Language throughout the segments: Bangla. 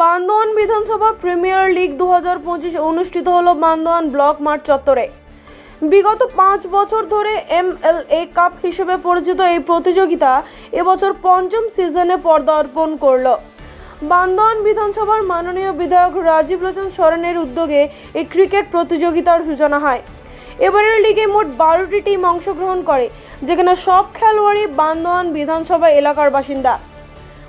বান্দোয়ান বিধানসভা প্রিমিয়ার লিগ দু হাজার পঁচিশ অনুষ্ঠিত হলো বান্দোয়ান ব্লক মাঠ চত্বরে। বিগত পাঁচ বছর ধরে এমএলএ কাপ হিসেবে পরিচিত এই প্রতিযোগিতা এবছর পঞ্চম সিজনে পদার্পণ করল। বান্দোয়ান বিধানসভার মাননীয় বিধায়ক রাজীব লোচন সরেনের উদ্যোগে এই ক্রিকেট প্রতিযোগিতার সূচনা হয়। এবারের লিগে মোট বারোটি টিম অংশগ্রহণ করে, যেখানে সব খেলোয়াড়ই বান্দোয়ান বিধানসভা এলাকার বাসিন্দা।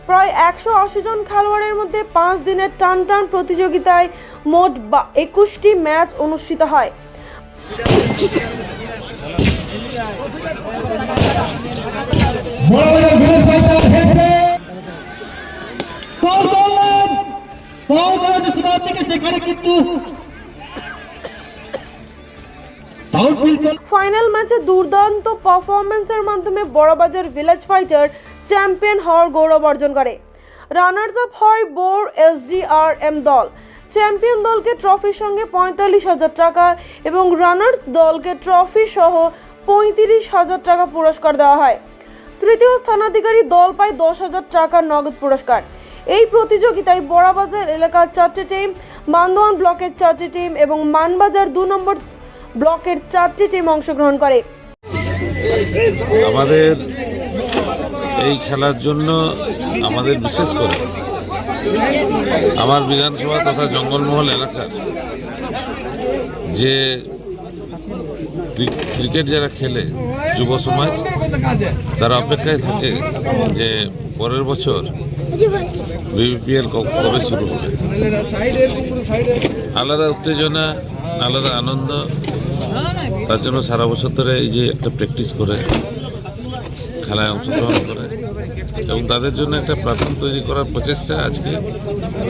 প্রায় একশো আশি জন খেলোয়াড়ের মধ্যে পাঁচ দিনের টান টান প্রতিযোগিতায় মোট একুশটি ম্যাচ অনুষ্ঠিত হয়। ফাইনাল ম্যাচে দুর্দান্ত পারফরমেন্সের মাধ্যমে বড়বাজার ভিলেজ ফাইটার চ্যাম্পিয়ন হওয়ার গৌরব অর্জন করে। রানার্স আপ হয় বোর এসডিআরএম দল। চ্যাম্পিয়ন দলকে ট্রফির সঙ্গে পঁয়তাল্লিশ হাজার টাকা এবং রানার্স দলকে ট্রফি সহ পঁয়ত্রিশ হাজার টাকা পুরস্কার দেওয়া হয়। তৃতীয় স্থানাধিকারী দল পায় দশ হাজার টাকার নগদ পুরস্কার। এই প্রতিযোগিতায় বড়াবাজার এলাকার চারটি টিম বান্দোয়ান ব্লকের চারটি টিম এবং মানবাজার দু নম্বর ব্লকের চারটি টিম অংশগ্রহণ করে। আমাদের এই খেলার জন্য আমাদের বিশেষ করে আমার বিধানসভা তথা জঙ্গলমহল এলাকার যে ক্রি- ক্রিকেট যারা খেলে যুব সমাজ, তারা অপেক্ষায় থাকে যে পরের বছর বিপিএল কবে শুরু হবে। আলাদা উত্তেজনা, আলাদা আনন্দ, তার জন্য সারা বছর ধরে এই যে একটা প্র্যাকটিস করে খেলায় অংশগ্রহণ করে। এবং তাদের জন্য একটা প্ল্যাটফর্ম তৈরি করার প্রচেষ্টা আজকে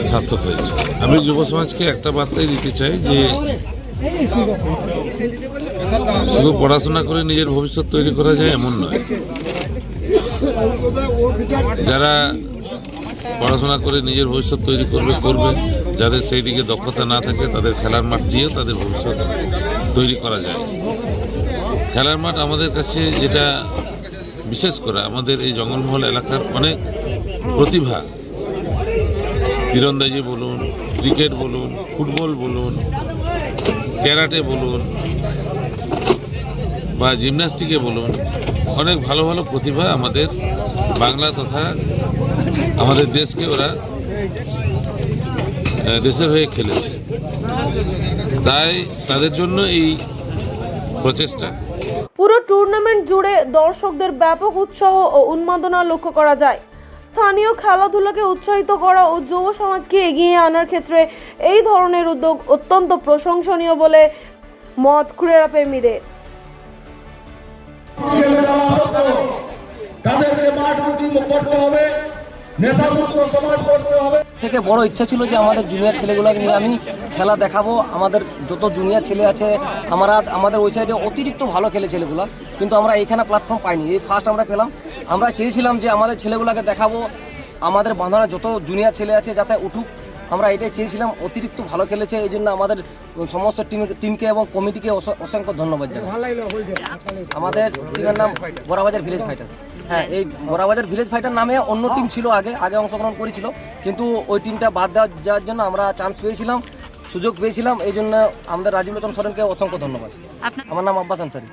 সার্থক হয়েছে। আমি যুব সমাজকে একটা বার্তাই দিতে চাই যে, শুধু পড়াশোনা করে নিজের ভবিষ্যৎ তৈরি করা যায় এমন নয়। যারা পড়াশোনা করে নিজের ভবিষ্যৎ তৈরি করবে করবে, যাদের সেই দিকে দক্ষতা না থাকে, তাদের খেলার মাঠ দিয়েও তাদের ভবিষ্যৎ তৈরি করা যায়। খেলার মাঠ আমাদের কাছে যেটা বিশেষ করে আমাদের এই জঙ্গলমহল এলাকার অনেক প্রতিভা। তীরন্দাজি বলুন, ক্রিকেট বলুন, ফুটবল বলুন, ক্যারাটে বলুন, বা জিমন্যাস্টিকে বলুন, অনেক ভালো ভালো প্রতিভা আমাদের বাংলা তথা আমাদের দেশকে ওরা দেশের হয়ে খেলেছে। তাই তাদের জন্য এই প্রচেষ্টা পুরো টুর্নামেন্ট জুড়ে দর্শকদের ব্যাপক উৎসাহ ও উন্মাদনা লক্ষ্য করা যায়। স্থানীয় খেলাধুলাকে উৎসাহিত করা ও যুব সমাজকে এগিয়ে আনার ক্ষেত্রে এই ধরনের উদ্যোগ অত্যন্ত প্রশংসনীয় বলে মত ক্রীড়া প্রেমীদের। মাঠ করতে হবে। থেকে বড় ইচ্ছা ছিল যে আমাদের জুনিয়র ছেলেগুলোকে নিয়ে আমি খেলা দেখাবো। আমাদের যত জুনিয়র ছেলে আছে, আমরা আমাদের ওই সাইডে অতিরিক্ত ভালো খেলে ছেলেগুলো, কিন্তু আমরা এইখানে প্ল্যাটফর্ম পাইনি। এই ফার্স্ট আমরা পেলাম। আমরা চেয়েছিলাম যে আমাদের ছেলেগুলোকে দেখাবো। আমাদের বাঁধানো যত জুনিয়র ছেলে আছে, যাতে উঠুক। আমরা এটাই চেয়েছিলাম অতিরিক্ত ভালো খেলেছে এই জন্য আমাদের সমস্ত টিম টিমকে এবং কমিটিকে অস- অসংখ্য ধন্যবাদ জানাই। আমাদের টিমের নাম বড়াবাজার ভিলেজ ফাইটার হ্যাঁ এই বড়াবাজার ভিলেজ ফাইটার নামে অন্য টিম ছিল আগে আগে অংশগ্রহণ করেছিল কিন্তু ওই টিমটা বাদ দেওয়া যাওয়ার জন্য আমরা চান্স পেয়েছিলাম সুযোগ পেয়েছিলাম এই জন্য আমাদের রাজীব লোচন সরেনকে অসংখ্য ধন্যবাদ। আমার নাম আব্বাস আনসারি।